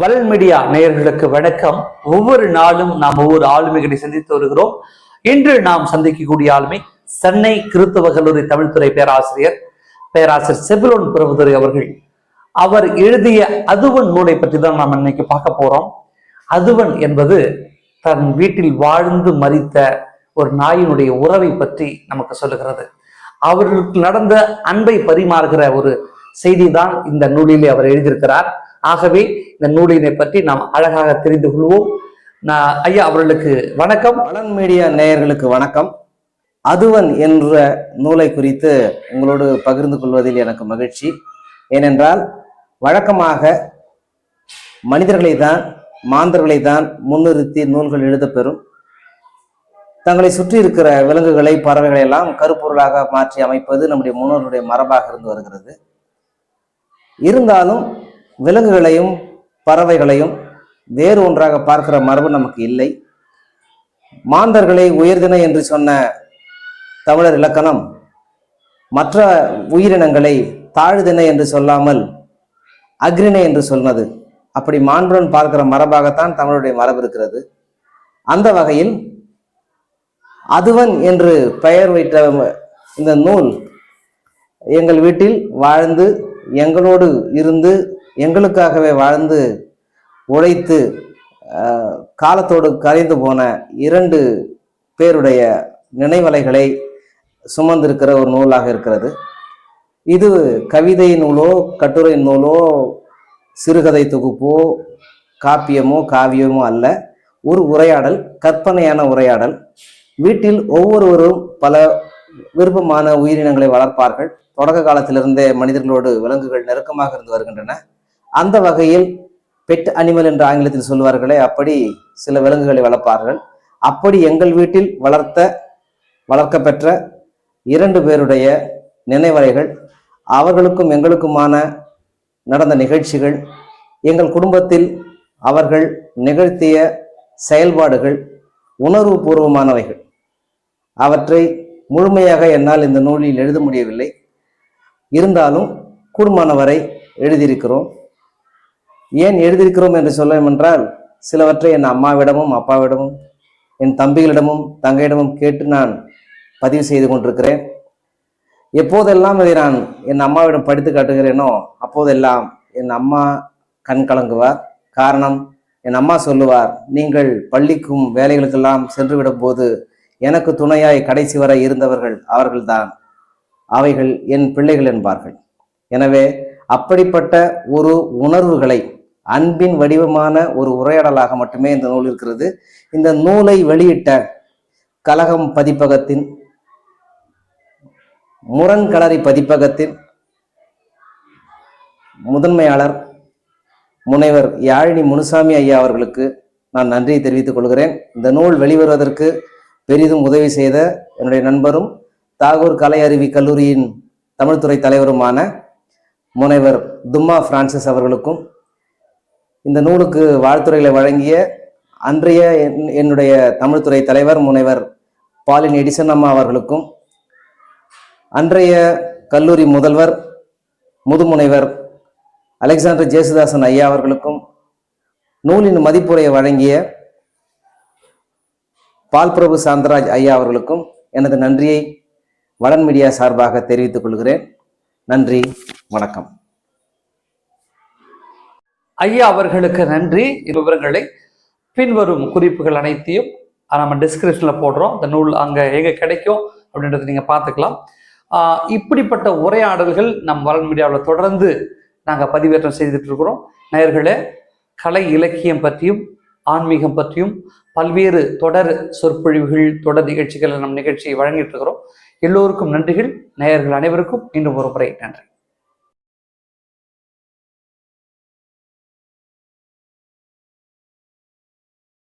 வல் மீடியா நேயர்களுக்கு வணக்கம். ஒவ்வொரு நாளும் நாம் ஒவ்வொரு ஆளுமைகளை சந்தித்து வருகிறோம். இன்று நாம் சந்திக்கக்கூடிய ஆளுமை சென்னை கிறிஸ்தவ கல்லூரி தமிழ்துறை பேராசிரியர் பேராசிரியர் செபிலோன் பிரபுதுரை அவர்கள். அவர் எழுதிய அதுவன் நூலை பற்றி தான் நாம் இன்னைக்கு பார்க்க போறோம். அதுவன் என்பது தன் வீட்டில் வாழ்ந்து மறித்த ஒரு நாயினுடைய உறவை பற்றி நமக்கு சொல்லுகிறது. அவர்களுக்கு நடந்த அன்பை பரிமாறுகிற ஒரு செய்தி தான் இந்த நூலிலே அவர் எழுதியிருக்கிறார். ஆகவே இந்த நூலினை பற்றி நாம் அழகாக தெரிந்து கொள்வோம். நான் ஐயா அவர்களுக்கு வணக்கம். வளன் மீடியா நேயர்களுக்கு வணக்கம். அதுவன் என்ற நூலை குறித்து உங்களோடு பகிர்ந்து கொள்வதில் எனக்கு மகிழ்ச்சி. ஏனென்றால் வழக்கமாக மனிதர்களை தான் மாந்தர்களை தான் முன்னிறுத்தி நூல்கள் எழுதப்பெறும். தங்களை சுற்றி இருக்கிற விலங்குகளை பறவைகளை எல்லாம் கருப்பொருளாக மாற்றி அமைப்பது நம்முடைய முன்னோர்களுடைய மரபாக இருந்து வருகிறது. இருந்தாலும் விலங்குகளையும் பறவைகளையும் வேறு ஒன்றாக பார்க்கிற மரபு நமக்கு இல்லை. மாந்தர்களை உயர்தின என்று சொன்ன தமிழர் இலக்கணம் மற்ற உயிரினங்களை தாழ்தின என்று சொல்லாமல் அக்ரிணை என்று சொன்னது அப்படி மாண்புடன் பார்க்கிற மரபாகத்தான் தமிழுடைய மரபு இருக்கிறது. அந்த வகையில் அதுவன் என்று பெயர் வைத்த இந்த நூல் எங்கள் வீட்டில் வாழ்ந்து எங்களோடு இருந்து எங்களுக்காகவே வாழ்ந்து உழைத்து காலத்தோடு கரைந்து போன இரண்டு பேருடைய நினைவலைகளை சுமந்திருக்கிற ஒரு நூலாக இருக்கிறது. இது கவிதை நூலோ கட்டுரை நூலோ சிறுகதை தொகுப்போ காப்பியமோ காவியமோ அல்ல ஒரு உரையாடல் கற்பனையான உரையாடல். வீட்டில் ஒவ்வொருவரும் பல விருப்பமான உயிரினங்களை வளர்ப்பார்கள். தொடக்க காலத்திலிருந்தே மனிதர்களோடு விலங்குகள் நெருக்கமாக இருந்து வருகின்றன. அந்த வகையில் பெட் அனிமல் என்று ஆங்கிலத்தில் சொல்வார்களே அப்படி சில விலங்குகளை வளர்ப்பார்கள். அப்படி எங்கள் வீட்டில் வளர்த்த வளர்க்கப்பெற்ற இரண்டு பேருடைய நினைவறைகள் அவர்களுக்கும் எங்களுக்குமான நடந்த நிகழ்ச்சிகள் எங்கள் குடும்பத்தில் அவர்கள் நிகழ்த்திய செயல்பாடுகள் உணர்வுபூர்வமானவைகள் அவற்றை முழுமையாக என்னால் இந்த நூலில் எழுத முடியவில்லை. இருந்தாலும் கூடுமானவரை எழுதியிருக்கிறோம். ஏன் எழுதியிருக்கிறோம் என்று சொல்ல என்றால் சிலவற்றை என் அம்மாவிடமும் அப்பாவிடமும் என் தம்பிகளிடமும் தங்கையிடமும் கேட்டு நான் பதிவு செய்து கொண்டிருக்கிறேன். எப்போதெல்லாம் இதை நான் என் அம்மாவிடம் படித்து காட்டுகிறேனோ அப்போதெல்லாம் என் அம்மா கண் கலங்குவார். காரணம் என் அம்மா சொல்லுவார் நீங்கள் பள்ளிக்கும் வேலைகளுக்கெல்லாம் சென்று விடும்போது எனக்கு துணையாய் கடைசி வரை இருந்தவர்கள் அவர்கள்தான். அவைகள் என் பிள்ளைகள் என்பார்கள். எனவே அப்படிப்பட்ட ஒரு உணர்வுகளை அன்பின் வடிவமான ஒரு உரையாடலாக மட்டுமே இந்த நூல் இருக்கிறது. இந்த நூலை வெளியிட்ட கலகம் பதிப்பகத்தின் முரண்களரி பதிப்பகத்தின் முதன்மையாளர் முனைவர் யாழினி முனுசாமி ஐயா அவர்களுக்கு நான் நன்றியை தெரிவித்துக் கொள்கிறேன். இந்த நூல் வெளிவருவதற்கு பெரிதும் உதவி செய்த என்னுடைய நண்பரும் தாகூர் கலை அறிவி கல்லூரியின் தமிழ்துறை தலைவருமான முனைவர் தும்மா பிரான்சிஸ் அவர்களுக்கும் இந்த நூலுக்கு வாழ்த்துறைகளை வழங்கிய அன்றைய என்- என்னுடைய தமிழ்துறை தலைவர் முனைவர் பாலின் எடிசன் அம்மா அவர்களுக்கும் அன்றைய கல்லூரி முதல்வர் முதுமுனைவர் அலெக்சாண்டர் ஜேசுதாசன் ஐயா அவர்களுக்கும் நூலின் மதிப்புரையை வழங்கிய பால் பிரபு சாந்தராஜ் ஐயா அவர்களுக்கும் எனது நன்றியை வளன் மீடியா சார்பாக தெரிவித்துக் கொள்கிறேன். நன்றி வணக்கம். ஐயா அவர்களுக்கு நன்றி. இந்த விவரங்களை பின்வரும் குறிப்புகள் அனைத்தையும் நம்ம டிஸ்கிரிப்ஷனில் போடுறோம். இந்த நூல் அங்கே எங்கே கிடைக்கும் அப்படின்றத நீங்கள் பார்த்துக்கலாம். இப்படிப்பட்ட உரையாடல்கள் நம் வளன் மீடியாவில் தொடர்ந்து நாங்கள் பதிவேற்றம் செய்துட்டு இருக்கிறோம். நேயர்களே கலை இலக்கியம் பற்றியும் ஆன்மீகம் பற்றியும் பல்வேறு தொடர் சொற்பொழிவுகள் தொடர் நிகழ்ச்சிகளை நம் நிகழ்ச்சியை வழங்கிட்டு இருக்கிறோம். எல்லோருக்கும் நன்றிகள். நேயர்கள் அனைவருக்கும் இன்னும் ஒரு முறை நன்றி.